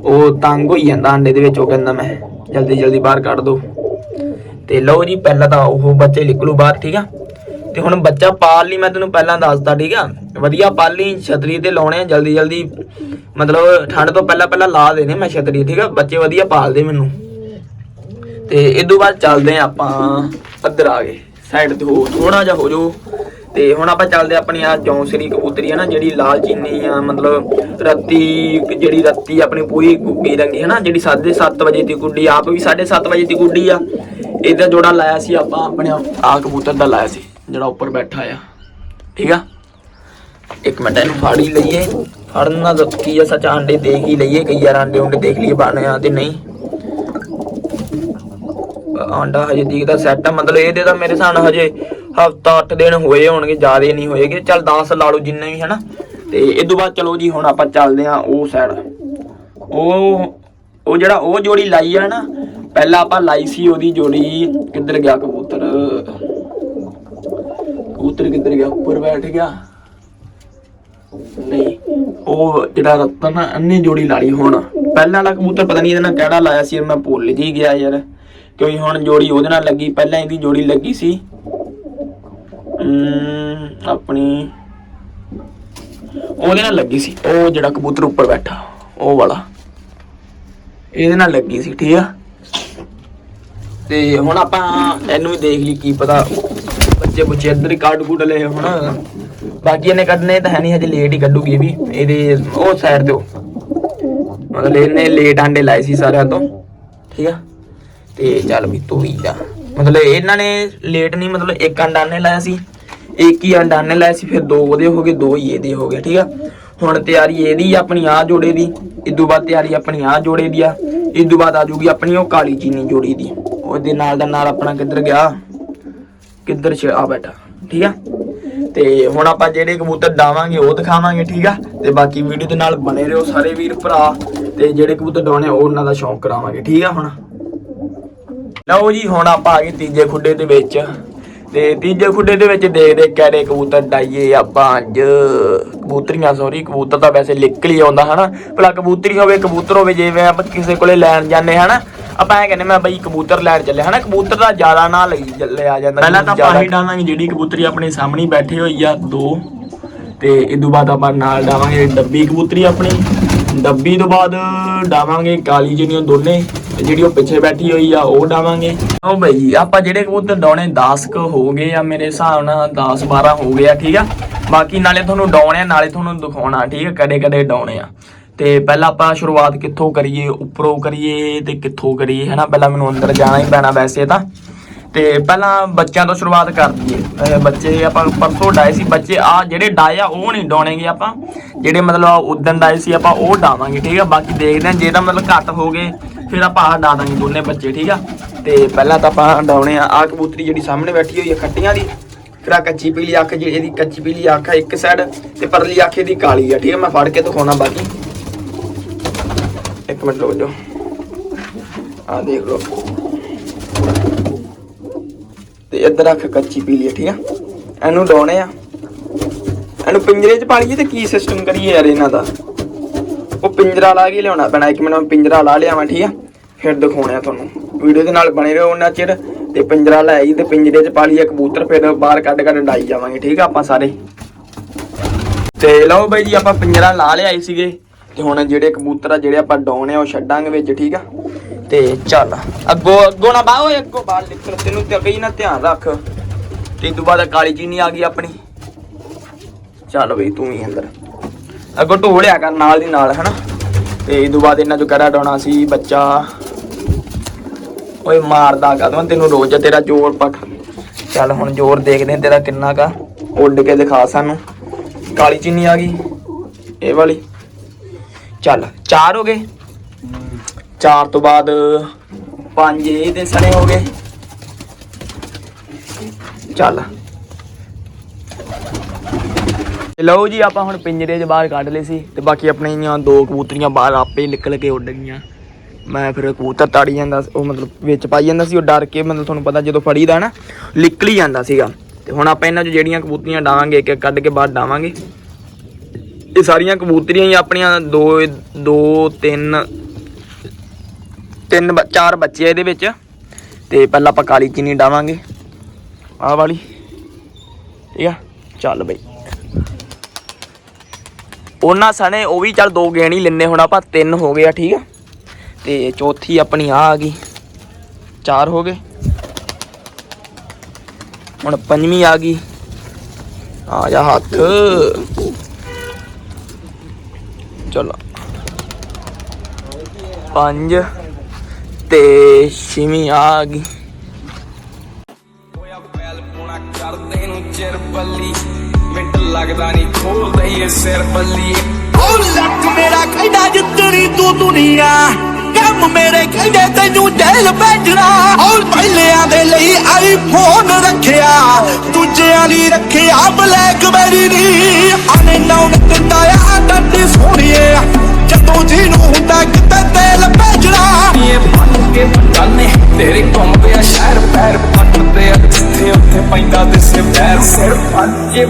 ਉਹ ਤੰਗ ਹੋਈ ਜਾਂਦਾ ਆਂਡੇ ਦੇ ਵਿੱਚ, ਉਹ ਕਹਿੰਦਾ ਮੈਂ, ਜਲਦੀ ਜਲਦੀ ਬਾਹਰ ਕੱਢ ਦੋ। ਤੇ ਲਓ ਜੀ, ਪਹਿਲਾਂ ਤਾਂ ਉਹ ਬੱਚੇ ਨਿਕਲੂ ਬਾਹਰ, ਠੀਕ ਆ? ਤੇ ਹੁਣ ਬੱਚਾ ਪਾਲ ਲਈ ਮੈਂ ਤੈਨੂੰ ਪਹਿਲਾਂ ਦੱਸਦਾ, ਠੀਕ ਆ? ਵਧੀਆ ਪਾਲ ਲਈ, ਛਤਰੀ ਤੇ ਲਾਉਣੇ ਆ, ਜਲਦੀ ਜਲਦੀ। ਮਤਲਬ ਠੰਡ ਤੋਂ ਪਹਿਲਾਂ ਪਹਿਲਾਂ ਲਾ ਦੇਣੇ ਮੈਂ ਛਤਰੀ, ਠੀਕ ਆ? ਬੱਚੇ ਵਧੀਆ ਪਾਲਦੇ ਮੈਨੂੰ। ਤੇ ਇਸ ਤੋਂ ਬਾਅਦ ਚੱਲਦੇ ਆ ਆਪਾਂ ਅੱਧਰ ਆ ਗਏ ਸਾਈਡ ਤੇ ਹੋ ਥੋੜਾ ਜਿਹਾ ਹੋ ਜਾਓ ਤੇ ਹੁਣ ਆਪਾਂ ਚੱਲਦੇ ਆ ਆਪਣੀ ਆ ਚੌਂਸਰੀ ਕਬੂਤਰੀ ਹੈ ਨਾ, ਜਿਹੜੀ ਲਾਲ ਚੀਨੀ ਆ, ਮਤਲਬ ਰੱਤੀ, ਜਿਹੜੀ ਰੱਤੀ ਆਪਣੀ ਪੂਰੀ ਗੁੱਗੀ ਰੰਗੀ ਹੈ ਨਾ ਜਿਹੜੀ 7:30 ਵਜੇ ਦੀ ਗੁੱਡੀ, ਆਪ ਵੀ 7:30 ਵਜੇ ਦੀ ਗੁੱਡੀ ਆ। ਇਹਦਾ ਜੋੜਾ ਲਾਇਆ ਸੀ ਆਪਾਂ, ਆਪਣੇ ਆ ਕਬੂਤਰ ਦਾ ਲਾਇਆ ਸੀ। ਜਿਹੜਾ ਉੱਪਰ ਬੈਠਾ ਆ। ਠੀਕ ਆ? ਇੱਕ ਮਿੰਟ, ਇਹਨੂੰ ਫਾੜ ਹੀ ਲਈਏ। ਫੜਨਾ ਤਾਂ ਕੀ ਆ, ਸੱਚ ਆਂਡੇ ਦੇਖ ਹੀ ਲਈਏ, ਕਈ ਯਾਰ ਆਂਡੇ ਉਂਡੇ ਦੇਖ ਲਈਏ ਬਣੇ ਆ ਤੇ ਨਹੀਂ। ਆਂਡਾ ਹਜੇ ਦਿਖਦਾ ਸੈੱਟ ਆ, ਮਤਲਬ ਇਹਦੇ ਤਾਂ ਮੇਰੇ ਹਿਸਾਬ ਹਜੇ ਹਫਤਾ 8 ਦਿਨ ਹੋਏ ਹੋਣਗੇ, ਜ਼ਿਆਦੇ ਨਹੀਂ ਹੋਏਗੇ। ਚੱਲ 10 ਲਾ ਲਓ ਜਿੰਨੇ ਵੀ, ਹਨਾ? ਤੇ ਇਸ ਤੋਂ ਬਾਅਦ ਚਲੋ ਜੀ, ਹੁਣ ਆਪਾਂ ਚੱਲਦੇ ਆ ਉਹ ਸਾਈਡ ਉਹ ਉਹ ਜਿਹੜਾ ਉਹ ਜੋੜੀ ਲਾਈ ਆ ਨਾ, ਪਹਿਲਾਂ ਆਪਾਂ ਲਾਈ ਸੀ ਉਹਦੀ ਜੋੜੀ, ਕਿੱਧਰ ਗਿਆ ਕਬੂਤਰ? ਕਬੂਤਰ ਕਿੱਧਰ ਗਿਆ? ਉੱਪਰ ਬੈਠ ਗਿਆ। ਨਹੀਂ ਉਹ ਜਿਹੜਾ ਰਤਨ ਆ, ਅੰਨੇ ਜੋੜੀ ਲਾਲੀ ਹੁਣ। ਪਹਿਲਾਂ ਵਾਲਾ ਕਬੂਤਰ ਪਤਾ ਨਹੀਂ ਇਹਦੇ ਨਾਲ ਕਿਹੜਾ ਲਾਇਆ ਸੀ ਮੈਂ ਭੁੱਲ ਜੀ ਗਿਆ ਯਾਰ। ਕਿਉਂਕਿ ਹੁਣ ਜੋੜੀ ਉਹਦੇ ਨਾਲ ਲੱਗੀ ਪਹਿਲਾਂ ਇਹਦੀ ਜੋੜੀ ਲੱਗੀ ਸੀ। ਆਪਣੀ ਉਹਦੇ ਨਾਲ ਲੱਗੀ ਸੀ। ਉਹ ਜਿਹੜਾ ਕਬੂਤਰ ਉੱਪਰ ਬੈਠਾ ਉਹ ਵਾਲਾ। ਇਹਦੇ ਨਾਲ ਲੱਗੀ ਸੀ ਠੀਕ ਆ? ਤੇ ਹੁਣ ਆਪਾਂ ਇਹਨੂੰ ਵੀ ਦੇਖ ਲਈ ਕੀ ਪਤਾ ਬੱਚੇ ਬੁੱਚੇ ਇੱਧਰ ਹੀ ਕੱਢ ਕੁੱਟ ਲਏ ਹੁਣ। ਬਾਕੀ ਇਹਨੇ ਕੱਢਨੇ ਤਾਂ ਹੈ ਨਹੀਂ ਹਜੇ ਲੇਟ ਹੀ ਕੱਢੂਗੀ ਇਹ ਵੀ। ਇਹਦੇ ਉਹ ਸਾਈਡ ਤੇ ਮਤਲਬ ਇਹਨੇ ਲੇਟ ਆਂਡੇ ਲਾਏ ਸੀ ਸਾਰਿਆਂ ਤੋਂ। ਠੀਕ ਆ? ਤੇ ਚੱਲ ਵੀ ਤੂੰ ਹੀ ਜਾ। ਮਤਲਬ ਇਹਨਾਂ ਨੇ ਲੇਟ ਨਹੀਂ ਮਤਲਬ ਇੱਕ ਅੰਡਾ ਨੇ ਲਾਇਆ ਸੀ, ਇੱਕ ਹੀ ਅੰਡਾ ਨੇ ਲਾਇਆ ਸੀ, ਫਿਰ ਦੋ ਉਹਦੇ ਹੋ ਗਏ, ਦੋ ਹੀ ਇਹਦੇ ਹੋ ਗਏ, ਠੀਕ ਆ? ਹੁਣ ਤਿਆਰੀ ਇਹਦੀ ਆਪਣੀ ਆ ਜੋੜੇ ਦੀ ਇਦੋਂ ਬਾਅਦ ਤਿਆਰੀ ਆਪਣੀ ਆ ਜੋੜੇ ਦੀ ਆ ਇਦੋਂ ਬਾਅਦ ਆ ਜੂਗੀ ਆਪਣੀ ਉਹ ਕਾਲੀ ਚੀਨੀ ਜੋੜੀ ਦੀ। ਉਹਦੇ ਨਾਲ ਦਾ ਨਾਲ ਆਪਣਾ ਕਿੱਧਰ ਗਿਆ? ਕਿੱਧਰ ਚ ਆ ਬੈਠਾ, ਠੀਕ ਆ? ਤੇ ਹੁਣ ਆਪਾਂ ਜਿਹੜੇ ਕਬੂਤਰ ਡਾਵਾਂਗੇ, ਉਹ ਦਿਖਾਵਾਂਗੇ, ਠੀਕ ਆ? ਤੇ ਬਾਕੀ ਵੀਡੀਓ ਦੇ ਨਾਲ ਬਣੇ ਰਹੋ ਸਾਰੇ ਵੀਰ ਭਰਾ, ਤੇ ਜਿਹੜੇ ਕਬੂਤਰ ਡਾਉਣੇ ਉਹਨਾਂ ਦਾ ਸ਼ੌਂਕ ਕਰਾਵਾਂਗੇ, ਠੀਕ ਆ ਹੁਣ? ਲਓ ਜੀ, ਹੁਣ ਆਪਾਂ ਆ ਗਏ ਤੀਜੇ ਖੁੱਡੇ ਦੇ ਵਿੱਚ। ਤੇ ਤੀਜੇ ਖੁੱਡੇ ਦੇ ਵਿੱਚ ਦੇਖਦੇ ਕਿਹੜੇ ਕਬੂਤਰ ਡਾਈਏ ਆਪਾਂ ਅੱਜ। ਕਬੂਤਰੀਆਂ ਸੌਰੀ ਕਬੂਤਰ ਤਾਂ ਵੈਸੇ ਨਿਕਲ ਹੀ ਆਉਂਦਾ, ਹਨਾ? ਭਲਾ ਕਬੂਤਰੀ ਹੋਵੇ, ਕਬੂਤਰ ਹੋਵੇ, ਜਿਵੇਂ ਆਪਾਂ ਕਿਸੇ ਕੋਲੇ ਲੈਣ ਜਾਂਦੇ, ਹਨਾ? ਆਪਾਂ ਐ ਕਹਿੰਦੇ ਮੈਂ ਬਈ ਕਬੂਤਰ ਲੈਣ ਚੱਲੇ ਹਨਾ? ਕਬੂਤਰ ਦਾ ਜ਼ਿਆਦਾ ਨਾਂ ਲਈ ਲਿਆ ਜਾਂਦਾ ਪਹਿਲਾਂ ਤਾਂ ਆਪਾਂ ਹੀ ਡਾਵਾਂਗੇ ਜਿਹੜੀ ਕਬੂਤਰੀ ਆਪਣੇ ਸਾਹਮਣੇ ਬੈਠੀ ਹੋਈ ਆ ਦੋ। ਤੇ ਇਦੋਂ ਬਾਅਦ ਆਪਾਂ ਨਾਲ ਡਾਵਾਂਗੇ ਡੱਬੀ ਕਬੂਤਰੀ ਆਪਣੀ। ਡੱਬੀ ਤੋਂ ਬਾਅਦ ਡਾਵਾਂਗੇ ਕਾਲੀ ਜਿਹੜੀਆਂ ਦੋਨੇ ਤੇ ਜਿਹੜੀ ਉਹ ਪਿੱਛੇ ਬੈਠੀ ਹੋਈ ਆ ਉਹ ਡਾਵਾਂਗੇ। ਉਹ ਬਈ ਆਪਾਂ ਜਿਹੜੇ ਕਬੂਤਰ ਡਾਉਣੇ 10 ਕ ਹੋ ਗਏ ਆ ਮੇਰੇ ਹਿਸਾਬ ਨਾਲ 10 12 ਹੋ ਗਏ ਆ ਠੀਕ ਆ? ਬਾਕੀ ਨਾਲੇ ਤੁਹਾਨੂੰ ਡਾਉਣੇ ਆ ਨਾਲੇ ਤੁਹਾਨੂੰ ਦਿਖਾਉਣਾ ਠੀਕ ਆ? ਕਦੇ ਕਦੇ ਡਾਉਣੇ ਆ। ਤੇ ਪਹਿਲਾਂ ਆਪਾਂ ਸ਼ੁਰੂਆਤ ਕਿੱਥੋਂ ਕਰੀਏ, ਉੱਪਰੋਂ ਕਰੀਏ ਤੇ ਕਿੱਥੋਂ ਕਰੀਏ, ਹਨਾ? ਪਹਿਲਾਂ ਮੈਨੂੰ ਅੰਦਰ ਜਾਣਾ ਹੀ ਪੈਣਾ ਵੈਸੇ ਤਾਂ। ਤੇ ਪਹਿਲਾਂ ਬੱਚਿਆਂ ਤੋਂ ਸ਼ੁਰੂਆਤ ਕਰ ਦਈਏ। ਬੱਚੇ ਆਪਾਂ ਪਰਸੋਂ ਡਾਏ ਸੀ, ਬੱਚੇ ਆ ਜਿਹੜੇ ਡਾਏ ਆ, ਉਹ ਨਹੀਂ ਡਾਉਣਗੇ ਆਪਾਂ। ਜਿਹੜੇ ਮਤਲਬ ਉਦੋਂ ਡਾਏ ਸੀ, ਆਪਾਂ ਉਹ ਡਾਵਾਂਗੇ, ਠੀਕ ਆ? ਬਾਕੀ ਦੇਖਦੇ ਹਾਂ, ਜੇ ਤਾਂ ਮਤਲਬ ਘੱਟ ਹੋ ਗਏ, ਫਿਰ ਆਪਾਂ ਆ ਡਾ ਦਾਂਗੇ ਦੋਨੇ ਬੱਚੇ, ਠੀਕ ਆ? ਤੇ ਪਹਿਲਾਂ ਤਾਂ ਆਪਾਂ ਡਾਉਣੇ ਆ। ਆ ਕਬੂਤਰੀ ਜਿਹੜੀ ਸਾਹਮਣੇ ਬੈਠੀ ਹੋਈ ਆ, ਖੱਟੀਆਂ ਦੀ, ਫਿਰ ਆ ਕੱਚੀ ਪੀਲੀ ਅੱਖ ਜਿਹੜੀ ਇਹਦੀ ਕੱਚੀ ਪੀਲੀ ਅੱਖ ਆ ਇੱਕ ਸਾਈਡ ਤੇ ਪਰਲੀ ਅੱਖ ਇਹਦੀ ਕਾਲੀ ਆ, ਠੀਕ ਆ? ਮੈਂ ਫੜ ਕੇ ਦਿਖਾਉਣਾ ਬਾਕੀ। ਇੱਕ ਮਿੰਟ ਰੁਕ ਜਾਓ ਆ ਦੇਖ ਲਓ ਤੇ ਇੱਧਰ ਅੱਖ ਕੱਚੀ ਪੀਲੀ ਆ ਠੀਕ ਆ? ਇਹਨੂੰ ਡਾਉਣੇ ਆ। ਇਹਨੂੰ ਪਿੰਜਰੇ 'ਚ ਪਾਲੀਏ ਤੇ ਕੀ ਸਿਸਟਮ ਕਰੀਏ ਯਾਰ ਇਹਨਾਂ ਦਾ? ਉਹ ਪਿੰਜਰਾ ਲਾ ਕੇ ਲਿਆਉਣਾ ਪੈਣਾ। ਇੱਕ ਮਿੰਟ, ਮੈਂ ਪਿੰਜਰਾ ਲਾ ਲਿਆਵਾਂ, ਠੀਕ ਆ? ਫਿਰ ਦਿਖਾਉਣੇ ਆ ਤੁਹਾਨੂੰ। ਵੀਡੀਓ ਦੇ ਨਾਲ ਬਣੇ ਰਹੋ ਉਹਨਾਂ ਚਿਰ ਤੇ ਪਿੰਜਰਾ ਲੈ ਆਈ ਤੇ ਪਿੰਜਰੇ 'ਚ ਪਾ ਲਈਏ ਕਬੂਤਰ, ਫਿਰ ਬਾਹਰ ਕੱਢ ਕੱਢ ਡਾਈ ਜਾਵਾਂਗੇ, ਠੀਕ ਆ ਆਪਾਂ ਸਾਰੇ। ਤੇ ਲਓ ਬਾਈ ਜੀ, ਆਪਾਂ ਪਿੰਜਰਾ ਲਾ ਲਿਆਏ ਸੀਗੇ। ਤੇ ਹੁਣ ਜਿਹੜੇ ਕਬੂਤਰ ਆ, ਜਿਹੜੇ ਆਪਾਂ ਡਾਉਣੇ ਆ, ਉਹ ਛੱਡਾਂਗੇ ਵਿੱਚ, ਠੀਕ ਆ? ਤੇ ਚੱਲ, ਅੱਗੋਂ ਅੱਗੋਂ ਨਾ ਬਾਹੋ ਅੱਗੋਂ ਬਾਹਰ ਨਿਕਲ, ਤੈਨੂੰ ਤੇ ਅੱਗੇ ਨਾ ਧਿਆਨ ਰੱਖ। ਤੇ ਇਹ ਤੋਂ ਬਾਅਦ ਕਾਲੀ ਚੀਨੀ ਆ ਗਈ ਆਪਣੀ। ਚੱਲ ਬਈ, ਤੂੰ ਹੀ ਅੰਦਰ। ਅੱਗੋਂ ਢੋਲਿਆ ਕਰ ਨਾਲ ਦੀ ਨਾਲ, ਹਨਾ? ਤੇ ਇਹ ਤੋਂ ਬਾਅਦ ਇਹਨਾਂ ਚੋਂ ਕਰਾ ਡਾਉਣਾ ਸੀ, ਬੱਚਾ? ਓਏ, ਮਾਰਦਾ ਕਦੋਂ ਤੈਨੂੰ ਰੋਜ਼ ਤੇਰਾ ਜ਼ੋਰ ਪੱਕ ਚੱਲ ਹੁਣ ਜ਼ੋਰ ਦੇਖਦੇ ਹਾਂ ਤੇਰਾ ਕਿੰਨਾ ਕਾ ਉੱਡ ਕੇ ਦਿਖਾ ਸਾਨੂੰ। ਕਾਲੀ ਚੀਨੀ ਆ ਗਈ, ਇਹ ਵਾਲੀ। ਚੱਲ ਚਾਰ ਹੋ ਗਏ? ਚਾਰ ਤੋਂ ਬਾਅਦ ਪੰਜ ਇਹਦੇ ਸਣੇ ਹੋ ਗਏ। ਚੱਲ। ਲਓ ਜੀ ਆਪਾਂ ਹੁਣ ਪਿੰਜਰੇ 'ਚ ਬਾਹਰ ਕੱਢ ਲਏ ਸੀ ਤੇ ਬਾਕੀ ਆਪਣੀਆਂ ਦੋ ਕਬੂਤਰੀਆਂ ਬਾਹਰ ਆਪੇ ਨਿਕਲ ਕੇ ਉੱਡ ਗਈਆਂ। ਮੈਂ ਫਿਰ ਕਬੂਤਰ ਤਾੜੀ ਜਾਂਦਾ ਉਹ ਮਤਲਬ ਵਿੱਚ ਪਾਈ ਜਾਂਦਾ ਸੀ ਉਹ ਡਰ ਕੇ ਮਤਲਬ ਤੁਹਾਨੂੰ ਪਤਾ ਜਦੋਂ ਫੜੀਦਾ ਨਾ ਨਿਕਲ ਹੀ ਜਾਂਦਾ ਸੀਗਾ। ਤੇ ਹੁਣ ਆਪਾਂ ਇਹਨਾਂ 'ਚ ਜਿਹੜੀਆਂ ਕਬੂਤਰੀਆਂ ਡਾਵਾਂਗੇ ਇੱਕ ਇੱਕ ਕੱਢ ਕੇ ਬਾਹਰ ਡਾਵਾਂਗੇ। ਇਹ ਸਾਰੀਆਂ ਕਬੂਤਰੀਆਂ ਹੀ ਆਪਣੀਆਂ ਦੋ ਦੋ, ਤਿੰਨ ਤਿੰਨ ਚਾਰ ਬੱਚੇ ਆ ਇਹਦੇ ਵਿੱਚ। ਤੇ ਪਹਿਲਾਂ ਆਪਾਂ ਕਾਲੀ ਚੀਨੀ ਡਾਵਾਂਗੇ। ਆਹ ਵਾਲੀ। ਠੀਕ ਆ? ਚੱਲ ਬਈ। ਉਹਨਾਂ ਸਣੇ ਉਹ ਵੀ ਚੱਲ ਦੋ ਗੇਣ ਹੀ ਲੈਨੇ ਹੁਣ ਆਪਾਂ, ਤਿੰਨ ਹੋ ਗਏ ਆ, ਠੀਕ ਆ? ਤੇ ਚੌਥੀ ਆਪਣੀ ਆ ਆ ਗਈ। ਚਾਰ ਹੋ ਗਏ। ਹੁਣ ਪੰਜਵੀਂ ਆ ਗਈ। ਆ ਜਾ ਹੱਥ। ਚਲੋ। ਪੰਜ ਤੇ ਛੇਵੀਂ ਆ ਗਈ। ਹੋਇਆ ਬੈਲ ਪੁਣਾ ਕਰਦੇ ਨੂੰ ਚਿਰ ਬੱਲੀ। ਮਿੰਟ ਲੱਗਦਾ ਨਹੀਂ ਖੋਲਦਾ ਇਹ ਸਿਰ ਬੱਲੀ। ਉਹ ਲੱਕ ਮੇਰਾ ਕਹਿੰਦਾ ਜਿੱਤਣੀ ਤੂੰ ਦੁਨੀਆ। ਕੰਮ ਮੇਰੇ ਕਹਿੰਦੇ ਤੈਨੂੰ ਜੇਲ ਭੇਜਣਾ। ਔਰ ਪਹਿਲਿਆਂ ਦੇ ਲਈ ਆਈਫੋਨ ਰੱਖਿਆ। ਦੂਜਿਆਂ ਲਈ ਰੱਖਿਆ ਬਲੈਕਬੈਰੀ ਦੀ ਆਨੇ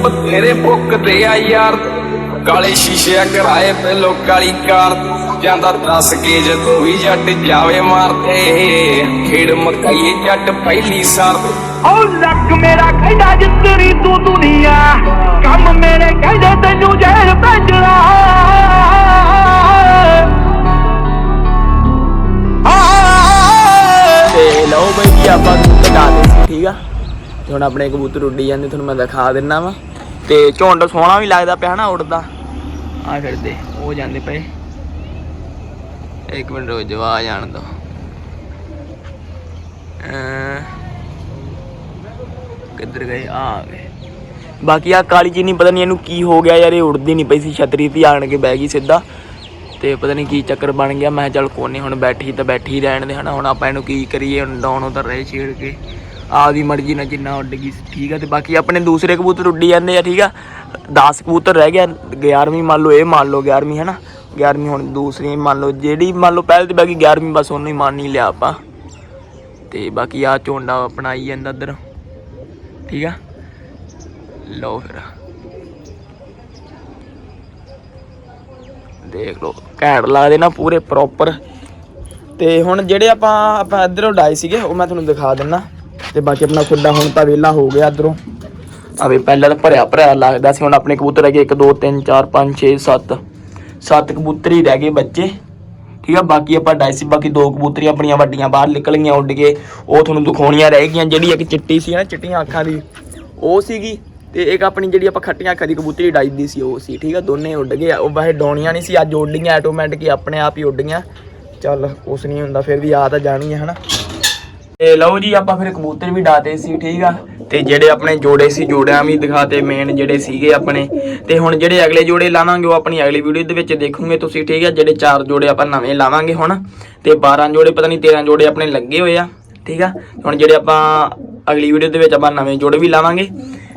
ਪੰਜੇ ਬਤੇਰੇ ਭੁੱਕਦੇ ਆ ਯਾਰ। ਕਾਲੇ ਸ਼ੀਸ਼ੇ ਆ ਕਰਾਏ ਪਹਿਲੋ ਕਾਲੀ ਕਾਰ। ਜਾਂਦਾ ਦੱਸ ਕੇ ਜਦੋਂ ਵੀ ਜੱਟ ਜਾਵੇ ਮਾਰਦੇ। ਖੇਡ ਮਕਾਈਏ ਜੱਟ ਪਹਿਲੀ ਸਾਰ। ਉਹ ਲੱਕ ਮੇਰਾ ਕਹਿੰਦਾ ਜਿੱਤਣੀ ਤੂੰ ਦੁਨੀਆ। ਕੰਮ ਮੇਰੇ ਕਹਿੰਦੇ ਤੈਨੂੰ ਜੇਲ ਭੇਜਣਾ। ਤੇ ਲਓ ਬਈ ਜੀ ਆਪਾਂ ਕਬੂਤਰ ਡਾਲੇ ਸੀ ਠੀਕ ਆ? ਤੇ ਹੁਣ ਆਪਣੇ ਕਬੂਤਰ ਉੱਡੀ ਜਾਂਦੇ ਤੁਹਾਨੂੰ ਮੈਂ ਦਿਖਾ ਦਿੰਨਾ ਵਾ। ਤੇ ਝੁੰਡ ਸੋਹਣਾ ਵੀ ਲੱਗਦਾ ਪਿਆ ਨਾ ਉੱਡਦਾ। ਆ ਫਿਰਦੇ ਉਹ ਜਾਂਦੇ ਪਏ। ਇੱਕ ਮਿੰਟ ਰੁਕ ਜਾਓ ਆ ਜਾਣ ਦੋ। ਕਿੱਧਰ ਗਏ? ਆ ਗਏ। ਬਾਕੀ ਆ ਕਾਲੀ ਚੀਨੀ ਪਤਾ ਨਹੀਂ ਇਹਨੂੰ ਕੀ ਹੋ ਗਿਆ ਯਾਰ, ਇਹ ਉੜਦੀ ਨਹੀਂ ਪਈ ਸੀ, ਛਤਰੀ ਤੇ ਆਣ ਕੇ ਬਹਿ ਗਈ ਸਿੱਧਾ। ਤੇ ਪਤਾ ਨਹੀਂ ਕੀ ਚੱਕਰ ਬਣ ਗਿਆ, ਮੈਂ ਕਿਹਾ ਚੱਲ ਕੋਈ ਹੁਣ ਬੈਠੀ ਤਾਂ ਬੈਠੀ ਹੀ ਰਹਿਣ ਦੇ ਹਨਾ, ਹੁਣ ਆਪਾਂ ਇਹਨੂੰ ਕੀ ਕਰੀਏ, ਹੁਣ ਡਾਉਨ ਉਤਰ ਰਹੇ ਛੇੜ ਕੇ। ਆਪਦੀ ਮਰਜ਼ੀ ਨਾਲ ਜਿੰਨਾ ਉੱਡ ਗਈ ਠੀਕ ਆ, ਤੇ ਬਾਕੀ ਆਪਣੇ ਦੂਸਰੇ ਕਬੂਤਰ ਉੱਡੀ ਜਾਂਦੇ ਆ, ਠੀਕ ਆ। 10 ਕਬੂਤਰ ਰਹਿ ਗਿਆ 11ਵੀਂ ਮੰਨ ਲਓ, ਇਹ ਮੰਨ ਲਓ 11ਵੀਂ ਹਨਾ। 11ਵੀਂ ਹੁਣ ਦੂਸਰੀ ਮੰਨ ਲਓ, ਜਿਹੜੀ ਮੰਨ ਲਓ ਪਹਿਲੇ ਤੇ ਬਾਕੀ 11ਵੀਂ ਬਸ ਉਹਨੂੰ ਹੀ ਮੰਨ ਹੀ ਲਿਆ ਆਪਾਂ। ਤੇ ਬਾਕੀ ਆ ਝੋਂਡਾ ਆਪਣਾ ਆਈ ਜਾਂਦਾ ਇੱਧਰ, ਠੀਕ ਆ। ਲਓ ਫਿਰ। ਦੇਖ ਲਓ, ਘੈਂਟ ਲੱਗਦੇ ਨਾ ਪੂਰੇ ਪ੍ਰੋਪਰ ਤੇ ਹੁਣ ਜਿਹੜੇ ਆਪਾਂ ਆਪਾਂ ਇੱਧਰੋਂ ਡਾਈ ਸੀਗੇ, ਉਹ ਮੈਂ ਤੁਹਾਨੂੰ ਦਿਖਾ ਦਿੰਨਾ। ਤੇ ਬਾਕੀ ਆਪਣਾ ਖੁੱਡਾ ਹੁਣ ਤਾਂ ਵਿਹਲਾ ਹੋ ਗਿਆ ਇਧਰੋਂ। ਆਵੇ ਪਹਿਲਾਂ ਤਾਂ ਭਰਿਆ ਭਰਿਆ ਲੱਗਦਾ ਸੀ, ਹੁਣ ਆਪਣੇ ਕਬੂਤਰ ਹੈਗੇ 1 2 3 4 5 6 7 ਸੱਤ ਕਬੂਤਰ ਹੀ ਰਹਿ ਗਏ ਬੱਚੇ। ਠੀਕ ਆ, ਬਾਕੀ ਆਪਾਂ ਡਾਈ ਸੀ ਬਾਕੀ ਦੋ ਕਬੂਤਰੀਆਂ ਆਪਣੀਆਂ ਵੱਡੀਆਂ ਬਾਹਰ ਨਿਕਲ ਗਈਆਂ ਉੱਡ ਕੇ। ਉਹ ਤੁਹਾਨੂੰ ਦਿਖਾਉਣੀਆਂ ਰਹਿ ਗਈਆਂ, ਜਿਹੜੀ ਇੱਕ ਚਿੱਟੀ ਸੀ ਨਾ, ਚਿੱਟੀਆਂ ਅੱਖਾਂ ਦੀ, ਉਹ ਸੀਗੀ। ਤੇ ਇੱਕ ਆਪਣੀ ਜਿਹੜੀ ਆਪਾਂ ਖੱਟੀਆਂ ਅੱਖਾਂ ਦੀ ਕਬੂਤਰੀ ਡਾਈ ਦੀ ਸੀ, ਉਹ ਸੀ। ਠੀਕ ਆ, ਦੋਨੇ ਉੱਡ ਗਏ। ਉਹ ਵੈਸੇ ਡੋਣੀਆਂ ਨਹੀਂ ਸੀ, ਅੱਜ ਉੱਡ ਗਈਆਂ ਆਟੋਮੈਟਿਕ ਆਪਣੇ ਆਪ ਹੀ ਉੱਡ ਗਈਆਂ। ਚੱਲ, ਕੁਛ ਨਹੀਂ ਹੁੰਦਾ, ਫਿਰ ਵੀ ਆ ਤਾਂ ਜਾਣੀ ਹੈ ਹਨਾ। ਤੇ ਲਓ ਜੀ, ਆਪਾਂ ਫਿਰ ਕਬੂਤਰ ਵੀ ਡਾਤੇ ਸੀ, ਠੀਕ ਆ? ਤੇ ਜਿਹੜੇ ਆਪਣੇ ਜੋੜੇ ਸੀ, ਜੋੜਿਆਂ ਵੀ ਦਿਖਾਤੇ ਮੇਨ ਜਿਹੜੇ ਸੀਗੇ ਆਪਣੇ। ਤੇ ਹੁਣ ਜਿਹੜੇ ਅਗਲੇ ਜੋੜੇ ਲਾਵਾਂਗੇ, ਉਹ ਆਪਣੀ ਅਗਲੀ ਵੀਡੀਓ ਦੇ ਵਿੱਚ ਦੇਖੋਗੇ ਤੁਸੀਂ, ਠੀਕ ਆ? ਜਿਹੜੇ ਚਾਰ ਜੋੜੇ ਆਪਾਂ ਨਵੇਂ ਲਾਵਾਂਗੇ ਹੁਣ। ਤੇ 12 ਜੋੜੇ, ਪਤਾ ਨਹੀਂ 13 ਜੋੜੇ ਆਪਣੇ ਲੱਗੇ ਹੋਏ ਆ, ਠੀਕ ਆ? ਹੁਣ ਜਿਹੜੇ ਆਪਾਂ ਅਗਲੀ ਵੀਡੀਓ ਦੇ ਵਿੱਚ ਆਪਾਂ ਨਵੇਂ ਜੋੜੇ ਵੀ ਲਾਵਾਂਗੇ।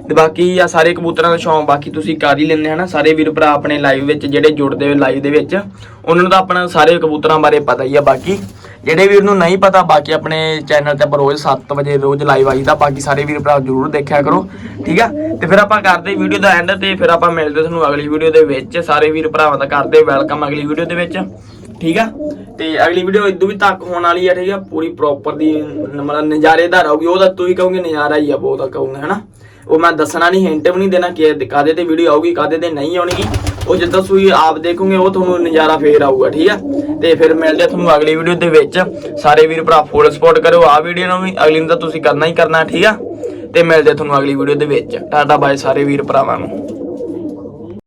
ਤੇ ਬਾਕੀ ਆ ਸਾਰੇ ਕਬੂਤਰਾਂ ਦਾ ਸ਼ੌਂਕ, ਬਾਕੀ ਤੁਸੀਂ ਕਰ ਹੀ ਲੈਂਦੇ ਹਨਾ। ਸਾਰੇ ਵੀਰ ਭਰਾ ਆਪਣੇ ਲਾਈਵ ਵਿੱਚ, ਜਿਹੜੇ ਜੁੜਦੇ ਹੋਏ ਲਾਈਵ ਦੇ ਵਿੱਚ, ਉਹਨਾਂ ਨੂੰ ਤਾਂ ਆਪਣਾ ਸਾਰੇ ਕਬੂਤਰਾਂ ਬਾਰੇ ਪਤਾ ਹੀ ਆ ਬਾਕੀ। ਜਿਹੜੇ ਵੀਰ ਨੂੰ ਨਹੀਂ ਪਤਾ, ਬਾਕੀ ਆਪਣੇ ਚੈਨਲ ਤੇ ਆਪਾਂ ਰੋਜ਼ 7 ਵਜੇ ਰੋਜ਼ ਲਾਈਵ ਆਈਦਾ ਬਾਕੀ ਸਾਰੇ ਵੀਰ ਭਰਾ ਜਰੂਰ ਦੇਖਿਆ ਕਰੋ, ਠੀਕ ਆ? ਤੇ ਫਿਰ ਆਪਾਂ ਕਰਦੇ ਵੀਡੀਓ ਦਾ ਐਂਡ ਤੇ, ਫਿਰ ਆਪਾਂ ਮਿਲਦੇ ਤੁਹਾਨੂੰ ਅਗਲੀ ਵੀਡੀਓ ਦੇ ਵਿੱਚ। ਸਾਰੇ ਵੀਰ ਭਰਾਵਾਂ ਦਾ ਕਰਦੇ ਵੈਲਕਮ ਅਗਲੀ ਵੀਡੀਓ ਦੇ ਵਿੱਚ, ਠੀਕ ਆ? ਤੇ ਅਗਲੀ ਵੀਡੀਓ ਇਦੋਂ ਵੀ ਤੱਕ ਹੋਣ ਵਾਲੀ ਆ, ਠੀਕ ਆ? ਪੂਰੀ ਪ੍ਰੋਪਰ ਦੀ ਨ- ਮਤਲਬ ਨਜ਼ਾਰੇਦਾਰ ਹੋਊਗੀ ਉਹਦਾ ਤੁਸੀਂ ਕਹੋਗੇ ਨਜ਼ਾਰਾ ਹੀ ਆ, ਬਹੁਤ ਕਹੋਗੇ ਹਨਾ? ਉਹ ਮੈਂ ਦੱਸਣਾ ਨਹੀਂ, ਹਿੰਟ ਵੀ ਨਹੀਂ ਦੇਣਾ ਕਿ ਕਾਦੇ ਤੇ ਵੀਡੀਓ ਆਊਗੀ ਕਾਦੇ ਤੇ ਨਹੀਂ ਆਉਣਗੀ। ਉਹ ਜਿੱਦਾਂ ਤੁਸੀਂ ਆਪ ਦੇਖੋਗੇ, ਉਹ ਤੁਹਾਨੂੰ ਨਜ਼ਾਰਾ ਫੇਰ ਆਊਗਾ, ਠੀਕ ਆ? ਤੇ ਫਿਰ ਮਿਲਦੇ ਆ ਤੁਹਾਨੂੰ ਅਗਲੀ ਵੀਡੀਓ ਦੇ ਵਿੱਚ। ਸਾਰੇ ਵੀਰ ਭਰਾ ਫੁੱਲ ਸਪੋਰਟ ਕਰੋ ਆ ਵੀਡੀਓ ਨੂੰ ਵੀ ਅਗਲੀ ਨੂੰ ਤਾਂ ਤੁਸੀਂ ਕਰਨਾ ਹੀ ਕਰਨਾ, ਠੀਕ ਆ? ਤੇ ਮਿਲਦੇ ਤੁਹਾਨੂੰ ਅਗਲੀ ਵੀਡੀਓ ਦੇ ਵਿੱਚ। ਟਾਟਾ ਬਾਏ ਸਾਰੇ ਵੀਰ ਭਰਾਵਾਂ ਨੂੰ।